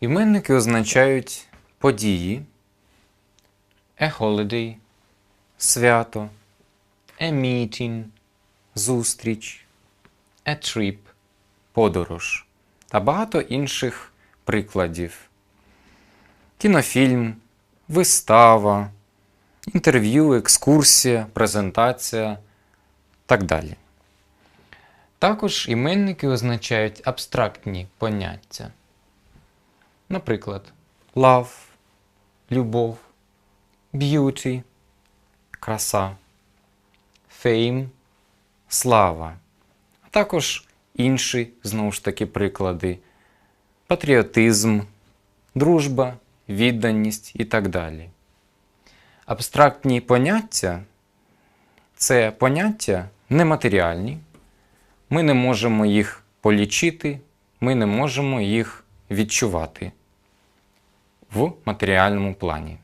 Іменники означають події, a holiday, свято, a meeting, зустріч, a trip, подорож та багато інших прикладів. Кінофільм, вистава, інтерв'ю, екскурсія, презентація так далі. Також іменники означають абстрактні поняття. Наприклад, love, любов, beauty, краса, fame, слава, а також інші, знову ж таки, приклади патріотизм, дружба, відданість і так далі. Абстрактні поняття це поняття нематеріальні. Ми не можемо їх полічити, ми не можемо їх відчувати в матеріальному плані.